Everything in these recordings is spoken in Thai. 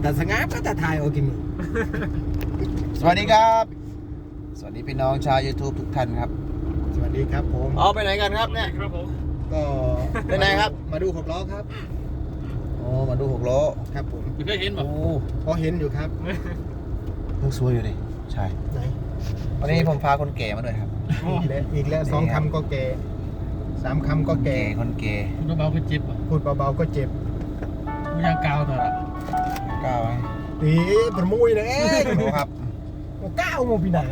แต่สงับก็แต่ถ่ายโอกินสวัสดีครับ สวัสดีพี่น้องชาว YouTube ทุกท่านครับ สวัสดีครับผมเอาไปไหนกันครับเนี่ย ครับผม ก็ไปไหนครับ มาดูหกล้อครับโอ้มาดูหกล้อครับผมไม่เคยเห็นโอ้ป่ะพอเห็นอยู่ครับยังสวยอยู่ดิใช่ไหนวันนี้ผมพาคนแก่มาด้วยครับ อีกแล้วอีกแล้วนี่สองครับคำก็แก่สามคำก็แก่คนแก่คุณเบาๆก็เจ็บอะพูดเบาๆก็เจ็บคุณยางกาวตัวละ ก้าวไหมอีประมุยเลยดูครับโอ้ก้าวโมพินา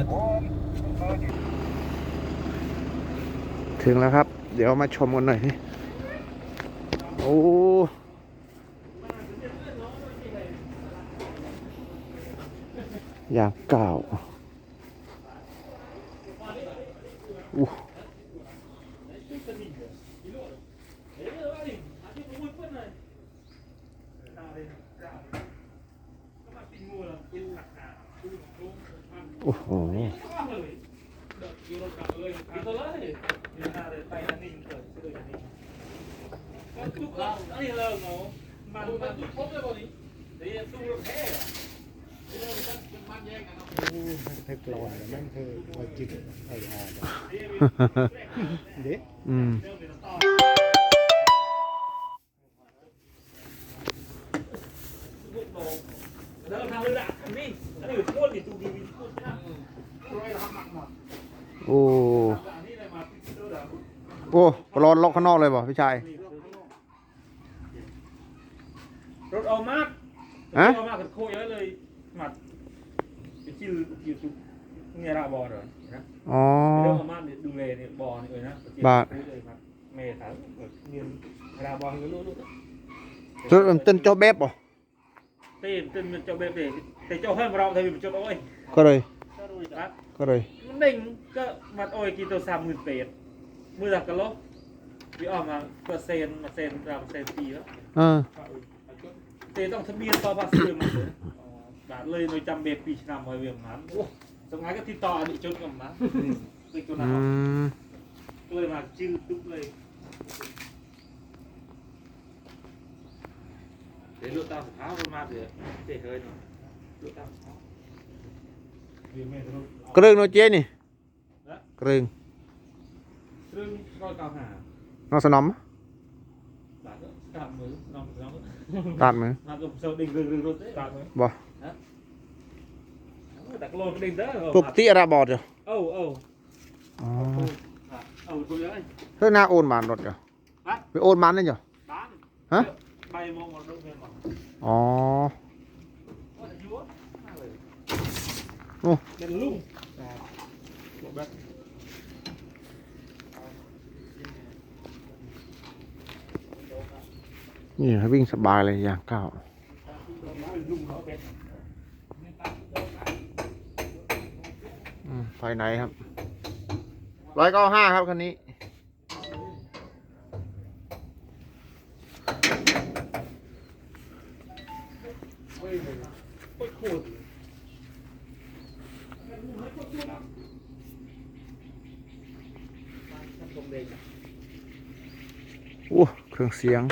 ถึงแล้วครับ เดี๋ยวมาชมกันหน่อยสิโอ้อยากเก่าอู้โห เธอกลอนนั่นเธอคอยจิตไอ้อาเด็กอืม โคตรนี่ตูดีวิโคตรนะโอ้โอ้ร้อนล็อกข้างนอกเลยบ่พี่ชายรถเอามากฮะเอามากกับโคเยอะเลยหมัดเป็นชื่อยูทูบเนี่ยราบอลเหรอนะอ๋อเรื่องเอามากดูเลยเนี่ยบอลเลยนะเลยครับเมย์ถามเงินราบอลก็รู้รู้จุดเริ่มต้นเจ้าแบบบ่เต้นเต้นมันเจ้าเบ๊ะแต่เจ้าให้เราทำเป็นเจ้าโอ้ยก็เลยก็รู้จัก ก็เลยมันเด้งก็มัดโอ้ยกินตัวสามหมื่นเป็ดมือหลักกันลบพี่ออกมาเปอร์เซ็นต์มาเซ็นต์เราเซ็นปีแล้วเออเตต้องทะเบียนต่อภาษีมาเลยบาทเลยโดยจำเบปีชนำไว้เวียงนั้นโอ้สมัยก็ติดต่ออดีตจนกับมันคือจนอืนั้นมก็เลยมาจิ้มตุ๊บเลยเดี๋ยวลูกตาสุดท้ายมันมาเดี๋ยวเจ๊เฮ้ยเนาะลูกตาสุดท้าย เดี๋ยวแม่จะรู้กระเรื่องโนเจนี่กระเรื่องเรื่องร้อยเก้าห้าน้องสนอมบาทก็กลับมือน้องน้องตัดมือมากับเซลดิ่งเรื่องเรื่องรถกลับมือบ่แต่ก็โลดดิ่งเด้อปกติอะไรบอดอยู่เอ้าเอ้าอ๋อเอ้าตัวใหญ่เฮ้ยหน้าโอนบานรถอยู่ฮะไปโอนบานนั่นอยู่บ้านฮะใบมองมองรถเมล์ก่อนอ๋อ ว่าอายุวะมากเลย โอ้เป็นลุงแบบนี่ให้วิ่งสบายเลยอย่างเก้าลุงเขาเป็นอืมไฟไหนครับร้อยเก้าห้าครับคันนี้ โคตรโคตร โอ้เค รื่องเสียง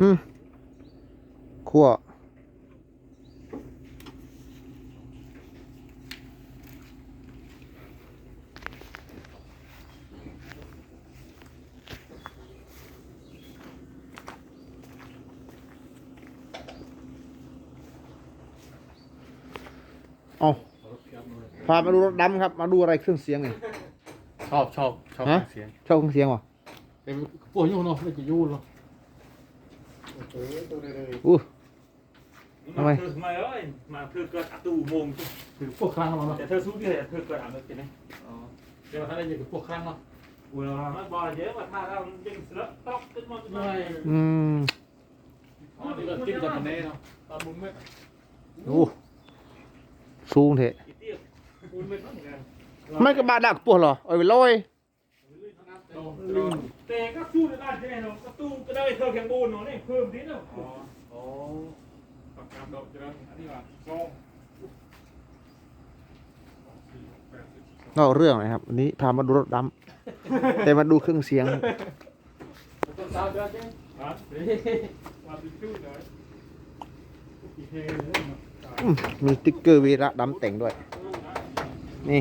อืมขั้วเอาพามาดูรถดำครับ มาดูอะไรเครื่องเสียงไง ชอบชอบชอบฮะ เสียงชอบเครื่องเสียงวะเป็นปวดอยู่เนาะไม่จะยุ่นเนาะอู้ ทำทำไมไมทำไมเอ้ยมาเธอเกิดอัตูโมงคือพวกครั้งเราเนาะแต่เธอสู้ที่ไหนเธอเกิดอ่านไม่เป็นไงเดี๋ยวถ้าได้ยินกับพวกครั้งเนาะเวลาไม่บอกเยอะมาถ้าเราจึงเสือตอกขึ้นมาขึ้นมาอืมอ๋อนี่ก็กินจากคนนี้เนาะตามมุมเม็ดโอ้สูงเถอะอีเตี้ยคุณเป็นเหมือน กันไม่กระบาดดักปวดเหรอเอาไปลอยแต่ก็สู้ได้ใช่ไหมเนาะก็ตู้ก็ได้เท่าแข่งบูนเนาะนี่เพิ่มนิดเนาะอ๋อโอ้ปากกาดอกเจริญอันนี้ว่าสองนอกเรื่องเลยครับวันนี้พามาดูรถดำแต่มาดูเครื่องเสียงเ sao cho chứ hả làm bị chui rồi อีเทเลยเนาะอืมมีติ๊กเกอร์วีระดำเต่งด้วย นี่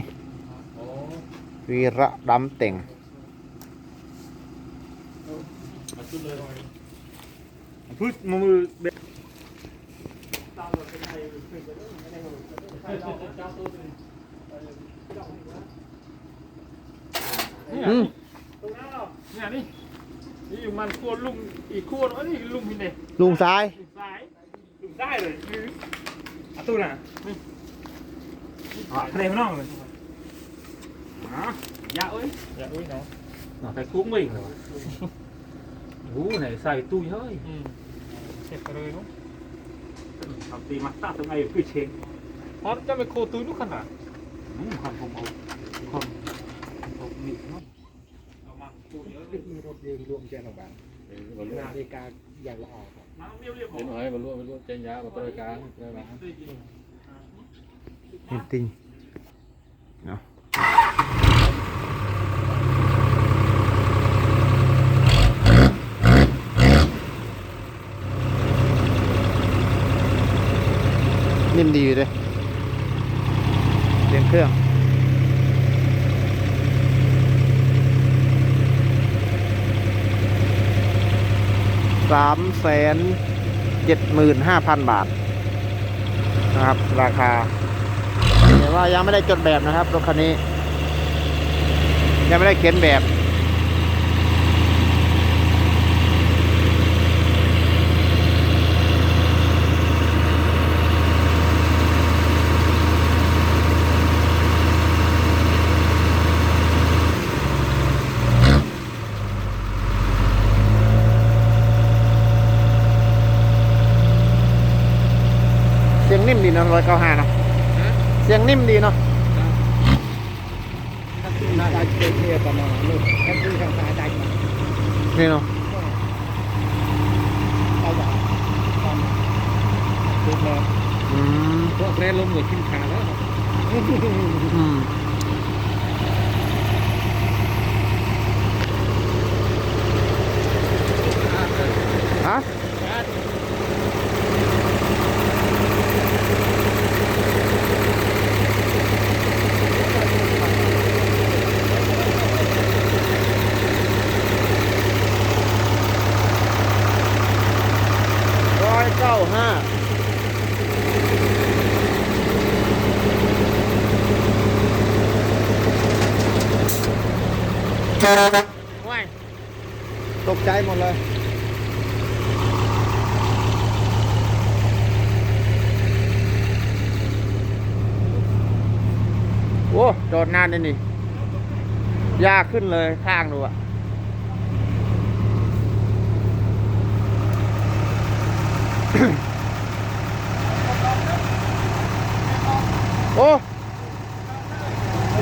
วีระดำเต่งมาชุดเลยพึ่งมือเบ็ดอืมตรงนั้นเหรอเนี่ยนี่นี่อยู่มันขั้วลุงอีกขั้วนึงนี่ลุงพี่เนี่ยลุงซ้ายลุงซ้ายลุงซ้ายเลยคืออะตู้น่ะนี่อะทะเลไม่น้องเลย อะยาเอ้ย dạ ui nó หน่อใส่คุ้งไปอีกเลยวะโอ้โหไหนใส่ตู้เฮ้ย ừ chết rồi đúng ทำตีมาตัดตรงไหนคือเชง hot cho mày khô túi lúc khăn à อืมคนผมเอาคนผมมีเนาะเอามาปูเยอะมีรถยืนรวมแจ้งออกมานาฬิกาอย่างละออกครับ มาเรียบเรียบผ เห็ ม นไหมมันร่วมมันร่วมเจนยามาตรการินดีอยู่เลยเสียงเครื่องสามแสนเจ็ดหมื่นห้าพันบาท นะครับ ราคาแต่ว่ายังไม่ได้จดแบบนะครับรถคันนี้ ยังไม่ได้เขียนแบบ ร้อยเก้าห้าเนอะเสียงนิ่มดีเนาะ ถ้าขึ้นมาได้เทียบประมาณนู้นถ้าขึ้นทางซ้ายได้มา นี่เนาะ เอาอย่างตอนถูกแล้ว อืม พวกแร่ลมหมดขึ้นขาแล้ว ตกใจหมดเลย โอ้โดดนานเลยนี่ยากขึ้นเลยข้างดูอะโอ้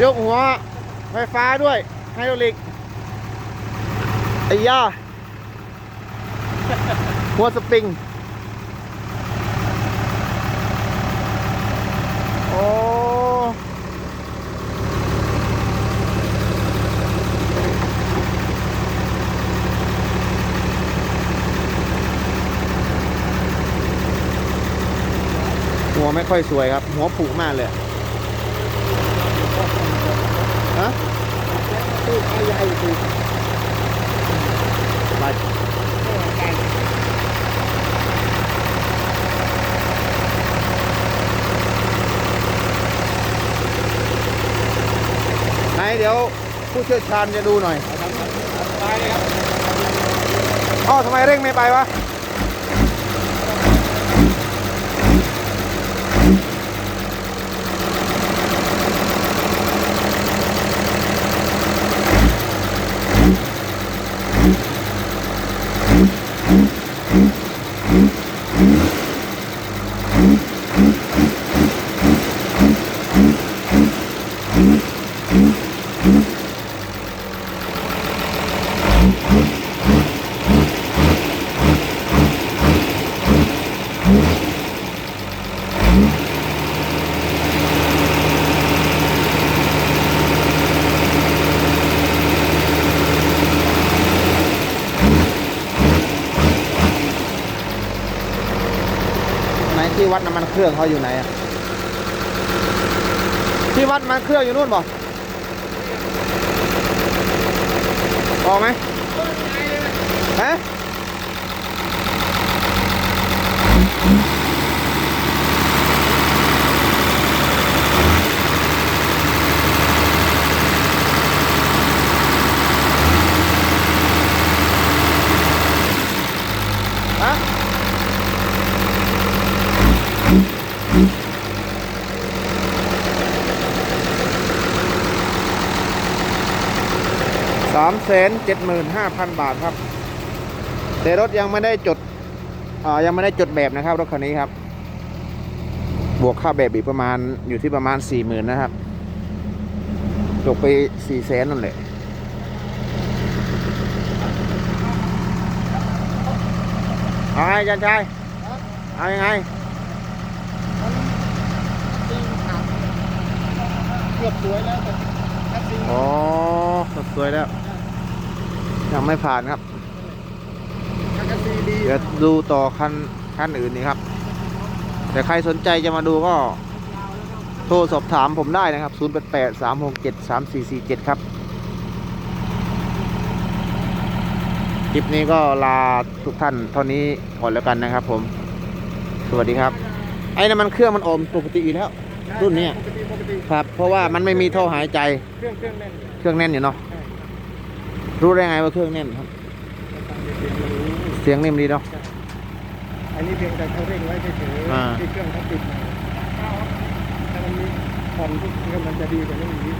ยกหัวไฟฟ้าด้วย ไฮดรอลิกไอ้ย่าหัวสปริง โอ้หัวไม่ค่อยสวยครับ หัวผุมากเลยอะฮะตู้ ใหญ่ตู้ไปไหนเดี๋ยวผู้เชี่ยวชาญจะดูหน่อยได้เลยครับอ้าวทำไมเร่งไม่ไปวะ เครื่องเขาอยู่ไหนอะที่วัดมันเครื่องอยู่นู่นบ่พอไหมฮะ สามแสนเจ็ดหมื่นห้าพันบาทครับ แต่รถยังไม่ได้จดอ่ายังไม่ได้จดแบบนะครับรถคันนี้ครับ บวกค่าแบบอีกประมาณอยู่ที่ประมาณสี่หมื่นนะครับจบไปสี่แสนนั่นแหละเอาไงอาจันชายเอายังไงเกือบสวยแล้วแต่คัดซีอ๋อสวยแล้ว ยังไม่ผ่านครับคัดซีดีเดี๋ยวดูต่อคันคันอื่นนี่ครับ แต่ใครสนใจจะมาดูก็ โทรสอบถามผมได้นะครับ 0 8 8 3 6 7 3 4 4 7 ครับ คลิปนี้ก็ลาทุกท่านเท่านี้ก่อนแล้วกันนะครับผม สวัสดีครับ ไอ้น้ำมันเครื่องมันอมปกติอยู่แล้ว รุ่นเนี้ยปกติปกติครับ เพราะว่ามันไม่มีท่อหายใจ เครื่องเครื่องแน่น เครื่องแน่นอยู่เนาะ รู้ได้ไงว่าเครื่องแน่นครับฟังเสียงมันรู้เสียงนิ่มดีเนาะอันนี้เพียงแต่เขาเร่งไว้เฉยอ่าๆที่เครื่องเขาติดมาถ้ามันมีผ่อนทุกเครื่องมันจะดีกว่านี้อีก